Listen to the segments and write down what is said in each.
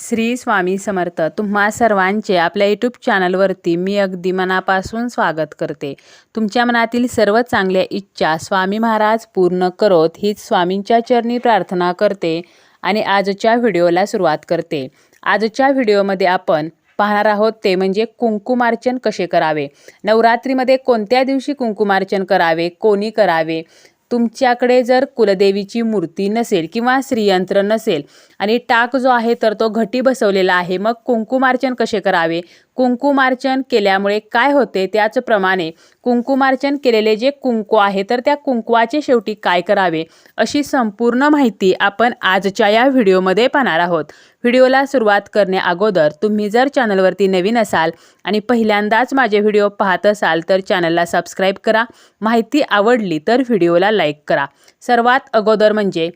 श्री स्वामी समर्थ. तुम्हा सर्वांचे आपल्या यूट्यूब चॅनलवरती मी अगदी मनापासून स्वागत करते. तुमच्या मनातील सर्व चांगल्या इच्छा स्वामी महाराज पूर्ण करोत हीच स्वामींच्या चरणी प्रार्थना करते आणि आजच्या व्हिडिओला सुरुवात करते. आजच्या व्हिडिओमध्ये आपण पाहणार आहोत ते म्हणजे कुंकुमार्चन कसे करावे? नवरात्रीमध्ये कोणत्या दिवशी कुंकुमार्चन करावे? कोणी करावे? तुमच्याकडे जर कुलदेवीची मूर्ती नसेल किंवा श्रीयंत्र नसेल आणि टाक जो आहे तर तो घटी बसवलेला आहे मग कुंकुमार्चन कसे करावे? कुंकुमार्चन केल्यामुळे काय होते? त्याचप्रमाणे कुंकुमार्चन केलेले जे कुंकू आहे तर त्या कुंकवाचे शेवटी काय करावे? अशी संपूर्ण माहिती आपण आजच्या या व्हिडिओमध्ये पाहणार आहोत. व्हिडिओला सुरुवात करण्या अगोदर तुम्ही जर चॅनलवरती नवीन असाल आणि पहिल्यांदाच माझे व्हिडिओ पाहत असाल तर चॅनलला सबस्क्राईब करा. माहिती आवडली तर व्हिडिओला लाईक करा. सर्वात अगोदर म्हणजे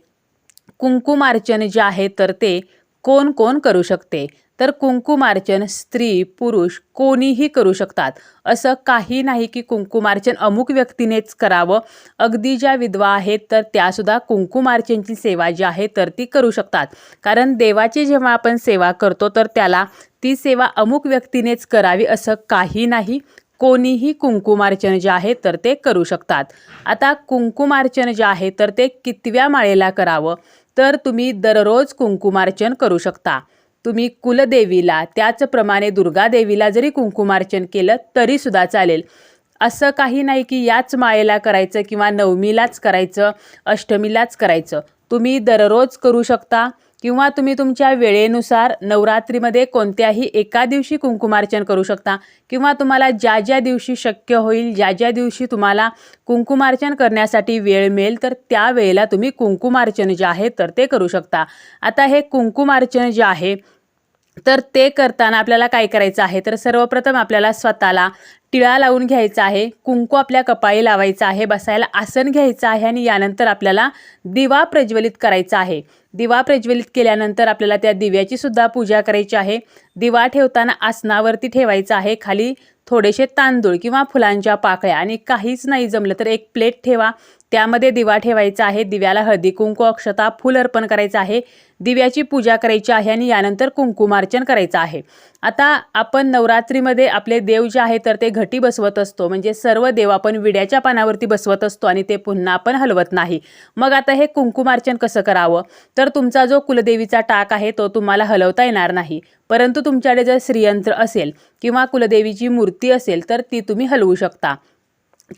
कुंकुमार्चन जे आहे तर ते कोण कोण करू शकते? तर कुंकुमार्चन स्त्री पुरुष कोणीही करू शकतात. असं काही नाही की कुंकुमार्चन अमुक व्यक्तीनेच करावं. अगदी ज्या विधवा आहेत तर त्यासुद्धा कुंकुमार्चनची सेवा जी आहे तर ती करू शकतात. कारण देवाची जेव्हा आपण सेवा करतो तर त्याला ती सेवा अमुक व्यक्तीनेच करावी असं काही नाही. कोणीही कुंकुमार्चन जे आहे तर ते करू शकतात. आता कुंकुमार्चन जे आहे तर ते कितव्या माळेला करावं? तर तुम्ही दररोज कुंकुमार्चन करू शकता. तुम्ही कुलदेवीला त्याचप्रमाणे दुर्गादेवीला जरी कुंकुमार्चन केलं तरीसुद्धा चालेल. असं काही नाही की याच माळेला करायचं किंवा नवमीलाच करायचं अष्टमीलाच करायचं. तुम्ही दररोज करू शकता किंवा तुम्ही तुमच्या वेळेनुसार नवरात्रीमध्ये कोणत्याही एका दिवशी कुंकुमार्चन करू शकता किंवा तुम्हाला ज्या ज्या दिवशी शक्य होईल ज्या ज्या दिवशी तुम्हाला कुंकुमार्चन करण्यासाठी वेळ मिळेल तर त्या वेळेला तुम्ही कुंकुमार्चन जे आहे तर ते करू शकता. आता हे कुंकुमार्चन जे आहे तर ते करताना आपल्याला काय करायचं आहे? तर सर्वप्रथम आपल्याला स्वतःला टिळा लावून घ्यायचा आहे कुंकू आपल्या कपाळी लावायचं आहे बसायला आसन घ्यायचं आहे आणि यानंतर आपल्याला दिवा प्रज्वलित करायचा आहे. दिवा प्रज्वलित केल्यानंतर आपल्याला त्या दिव्याची सुद्धा पूजा करायची आहे. दिवा ठेवताना आसनावरती ठेवायचा आहे खाली थोडेसे तांदूळ किंवा फुलांच्या पाकळ्या आणि काहीच नाही जमलं तर एक प्लेट ठेवा. त्यामध्ये दिवा ठेवायचा आहे. दिव्याला हळदी कुंकू अक्षता फूल अर्पण करायचं आहे. दिव्याची पूजा करायची आहे आणि यानंतर कुंकुमार्चन करायचं आहे. आता आपण नवरात्रीमध्ये आपले देव जे आहे तर ते घटी बसवत असतो. म्हणजे सर्व देव आपण विड्याच्या पानावरती बसवत असतो आणि ते पुन्हा आपण हलवत नाही. मग आता हे कुंकुमार्चन कसं करावं? तर तुमचा जो कुलदेवीचा टाक आहे तो तुम्हाला हलवता येणार नाही. परंतु तुमच्याकडे जर श्रीयंत्र असेल किंवा कुलदेवीची मूर्ती असेल तर ती तुम्ही हलवू शकता.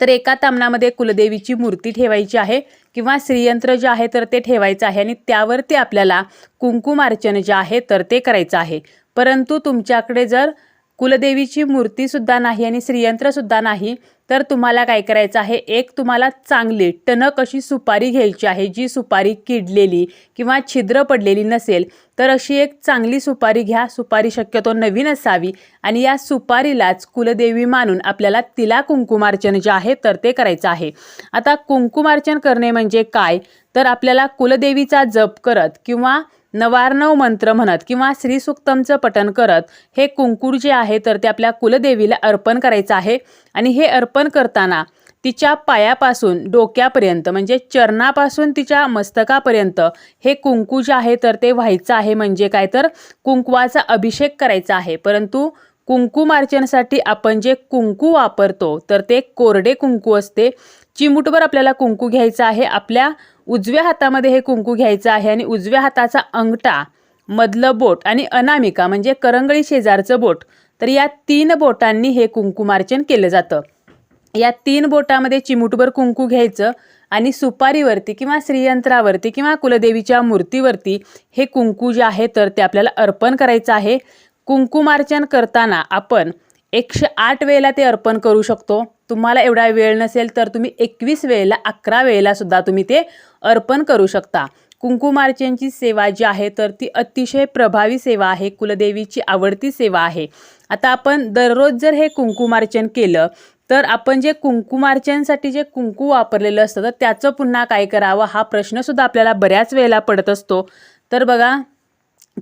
तर एका तामणामध्ये कुलदेवीची मूर्ती ठेवायची आहे किंवा श्रीयंत्र जे आहे तर ते ठेवायचं आहे आणि त्यावरती आपल्याला कुंकुमार्चन जे आहे तर ते करायचं आहे. परंतु तुमच्याकडे जर कुलदेवीची मूर्तीसुद्धा नाही आणि श्रीयंत्रसुद्धा नाही तर तुम्हाला काय करायचं आहे? एक तुम्हाला चांगली टणक अशी सुपारी घ्यायची आहे जी सुपारी किडलेली किंवा छिद्र पडलेली नसेल तर अशी एक चांगली सुपारी घ्या. सुपारी शक्यतो नवीन असावी आणि या सुपारीलाच कुलदेवी मानून आपल्याला तिला कुंकुमार्चन जे आहे तर ते करायचं आहे. आता कुंकुमार्चन करणे म्हणजे काय? तर आपल्याला कुलदेवीचा जप करत किंवा नवार्णव मंत्र म्हणत किंवा श्रीसुक्तमचं पठण करत हे कुंकूर जे आहे तर ते आपल्या कुलदेवीला अर्पण करायचं आहे. आणि हे अर्पण करताना तिच्या पायापासून डोक्यापर्यंत म्हणजे चरणापासून तिच्या मस्तकापर्यंत हे कुंकू जे आहे तर ते व्हायचं आहे. म्हणजे काय तर कुंकवाचा अभिषेक करायचा आहे. परंतु कुंकुमार्चनासाठी आपण जे कुंकू वापरतो तर ते कोरडे कुंकू असते. चिमूटभर आपल्याला कुंकू घ्यायचं आहे. आपल्या उजव्या हातामध्ये हे कुंकू घ्यायचं आहे आणि उजव्या हाताचा अंगठा मधलं बोट आणि अनामिका म्हणजे करंगळी शेजारचं बोट तर या तीन बोटांनी हे कुंकुमार्चन केलं जातं. या तीन बोटामध्ये चिमुटभर कुंकू घ्यायचं आणि सुपारीवरती किंवा श्रीयंत्रावरती किंवा कुलदेवीच्या मूर्तीवरती हे कुंकू जे आहे तर ते आपल्याला अर्पण करायचं आहे. कुंकुमार्चन करताना आपण एकशे आठ वेळेला ते अर्पण करू शकतो. तुम्हाला एवढा वेळ नसेल तर तुम्ही एकवीस वेळेला अकरा वेळेला सुद्धा तुम्ही ते अर्पण करू शकता. कुंकुमार्चनची सेवा जी आहे तर ती अतिशय प्रभावी सेवा आहे कुलदेवीची आवडती सेवा आहे. आता आपण दररोज जर हे कुंकुमार्चन केलं तर आपण जे कुंकुमार्चनसाठी जे कुंकू वापरलेलं असतं तर त्याचं पुन्हा काय करावं हा प्रश्नसुद्धा आपल्याला बऱ्याच वेळेला पडत असतो. तर बघा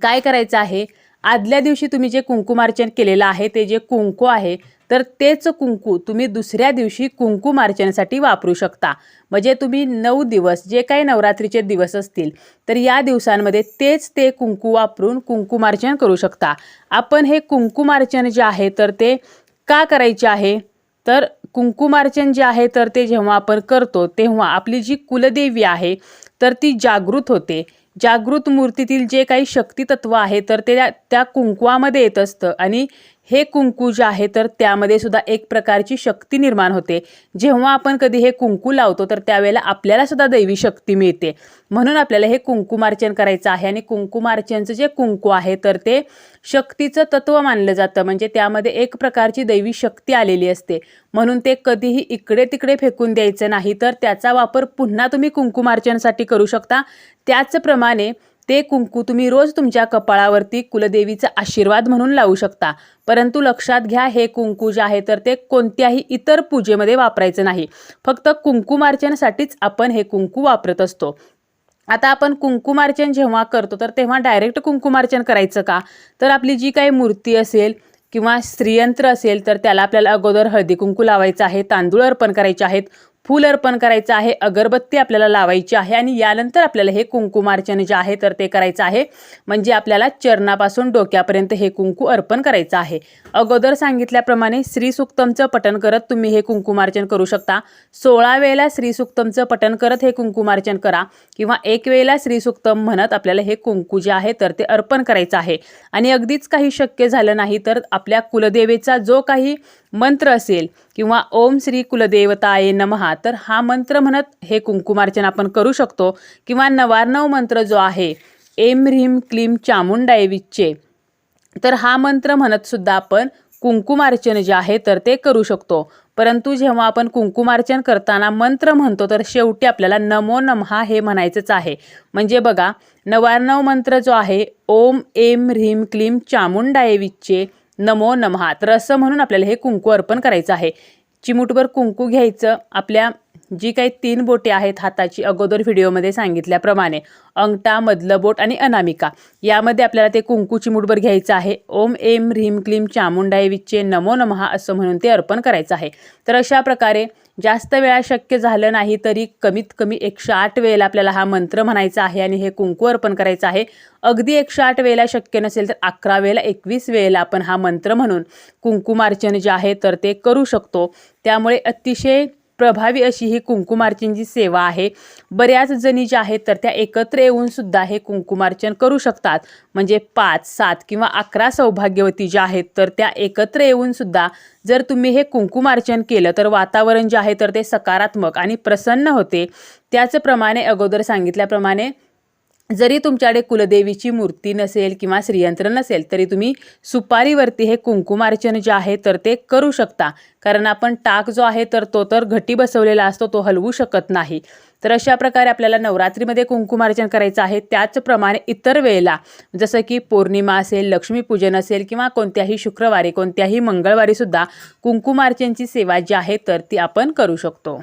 काय करायचं आहे? आदल्या दिवशी तुम्ही जे कुंकुमार्चन केलेलं आहे ते जे कुंकू आहे तर तेच कुंकू तुम्ही दुसऱ्या दिवशी कुंकुमार्चनासाठी वापरू शकता. म्हणजे तुम्ही नऊ दिवस जे काही नवरात्रीचे दिवस असतील तर या दिवसांमध्ये तेच ते कुंकू वापरून कुंकुमार्चन करू शकता. आपण हे कुंकुमार्चन जे आहे तर ते का करायचे आहे? तर कुंकुमार्चन जे आहे तर ते जेव्हा आपण करतो तेव्हा आपली जी कुलदेवी आहे तर ती जागृत होते. जागृत मूर्तीतील जे काही शक्तितत्व आहे तर ते त्या- त्या कुंकवामध्ये येत असतं. आणि हे कुंकू जे आहे तर त्यामध्ये सुद्धा एक प्रकारची शक्ती निर्माण होते. जेव्हा आपण कधी हे कुंकू लावतो तर त्यावेळेला आपल्याला सुद्धा दैवी शक्ती मिळते. म्हणून आपल्याला हे कुंकुमार्चन करायचं आहे आणि कुंकुमार्चनचं जे कुंकू आहे तर ते शक्तीचं तत्व मानलं जातं. म्हणजे त्यामध्ये एक प्रकारची दैवी शक्ती आलेली असते. म्हणून ते कधीही इकडे तिकडे फेकून द्यायचं नाही तर त्याचा वापर पुन्हा तुम्ही कुंकुमार्चनसाठी करू शकता. त्याचप्रमाणे ते कुंकू तुम्ही रोज तुमच्या कपाळावरती कुलदेवीचा आशीर्वाद म्हणून लावू शकता. परंतु लक्षात घ्या हे कुंकू जे आहे तर ते कोणत्याही इतर पूजेमध्ये वापरायचं नाही. फक्त कुंकुमार्चनासाठीच आपण हे कुंकू वापरत असतो. आता आपण कुंकुमार्चन जेव्हा करतो तर तेव्हा डायरेक्ट कुंकुमार्चन करायचं का? तर आपली जी काही मूर्ती असेल किंवा श्रीयंत्र असेल तर त्याला आपल्याला अगोदर हळदी कुंकू लावायचं आहे तांदूळ अर्पण करायचे आहेत फूल अर्पण करायचं आहे अगरबत्ती आपल्याला लावायची आहे आणि यानंतर आपल्याला हे कुंकुमार्चन जे आहे तर ते करायचं आहे. म्हणजे आपल्याला चरणापासून डोक्यापर्यंत हे कुंकू अर्पण करायचं आहे. अगोदर सांगितल्याप्रमाणे श्रीसुक्तमचं पठण करत तुम्ही हे कुंकुमार्चन करू शकता. सोळा वेळेला श्रीसुक्तमचं पठण करत हे कुंकुमार्चन करा किंवा एक वेळेला श्रीसुक्तम म्हणत आपल्याला हे कुंकू जे आहे तर ते अर्पण करायचं आहे. आणि अगदीच काही शक्य झालं नाही तर आपल्या कुलदेवेचा जो काही मंत्र असेल किंवा ओम श्री कुलदेवताये नमहा तर हा मंत्र म्हणत हे कुंकुमार्चन आपण करू शकतो. किंवा नवार्णव मंत्र जो आहे एम ह्रीम क्लीम चामुंडाय तर हा मंत्र म्हणत सुद्धा आपण कुंकुमार्चन जे आहे तर ते करू शकतो. परंतु जेव्हा आपण कुंकुमार्चन करताना मंत्र म्हणतो तर शेवटी आपल्याला नमो नमहा हे म्हणायचंच आहे. म्हणजे बघा नवार्णव मंत्र जो आहे ओम एम ह्रीम क्लीम चामुंडाय विच्चे नमो नमहा. तर असं म्हणून आपल्याला हे कुंकू अर्पण करायचं आहे. चिमूटभर कुंकू घ्यायचं आपल्या जी काही तीन बोटे आहेत हाताची अगोदर व्हिडिओमध्ये सांगितल्याप्रमाणे अंगठा मधलं बोट आणि अनामिका. यामध्ये आपल्याला ते कुंकू चिमूटभर घ्यायचं आहे. ओम एम ह्रीम क्लीम चामुंडाय विच्चे नमो नमहा असं म्हणून ते अर्पण करायचं आहे. तर अशा प्रकारे जास्त वेळा शक्य झालं नाही तरी कमीत कमी एकशे आठ वेळेला आपल्याला हा मंत्र म्हणायचा आहे आणि हे कुंकू अर्पण करायचं आहे. अगदी एकशे आठ वेळेला शक्य नसेल तर अकरा वेळेला एकवीस वेळेला आपण हा मंत्र म्हणून कुंकुमार्चन जे आहे तर ते करू शकतो. त्यामुळे अतिशय प्रभावी अशी ही कुंकुमार्चनची सेवा आहे बऱ्याच जणी ज्या आहेत तर त्या एकत्र येऊन सुद्धा हे कुंकुमार्चन करू शकतात. म्हणजे पाच सात किंवा अकरा सौभाग्यवती ज्या आहेत तर त्या एकत्र येऊन सुद्धा जर तुम्ही हे कुंकुमार्चन केलं तर वातावरण जे आहे तर ते सकारात्मक आणि प्रसन्न होते. त्याचप्रमाणे अगोदर सांगितल्याप्रमाणे जरी तुमच्याकडे कुलदेवीची मूर्ती नसेल किंवा श्रीयंत्र नसेल तरी तुम्ही सुपारीवरती हे कुंकुमार्चन जे आहे तर ते करू शकता. कारण आपण टाक जो आहे तर तो तर घटी बसवलेला असतो तो हलवू शकत नाही. तर अशा प्रकारे आपल्याला नवरात्रीमध्ये कुंकुमार्चन करायचं आहे त्याचप्रमाणे इतर वेळेला जसं की पौर्णिमा असेल लक्ष्मीपूजन असेल किंवा कोणत्याही शुक्रवारी कोणत्याही मंगळवारीसुद्धा कुंकुमार्चनची सेवा जी आहे तर ती आपण करू शकतो.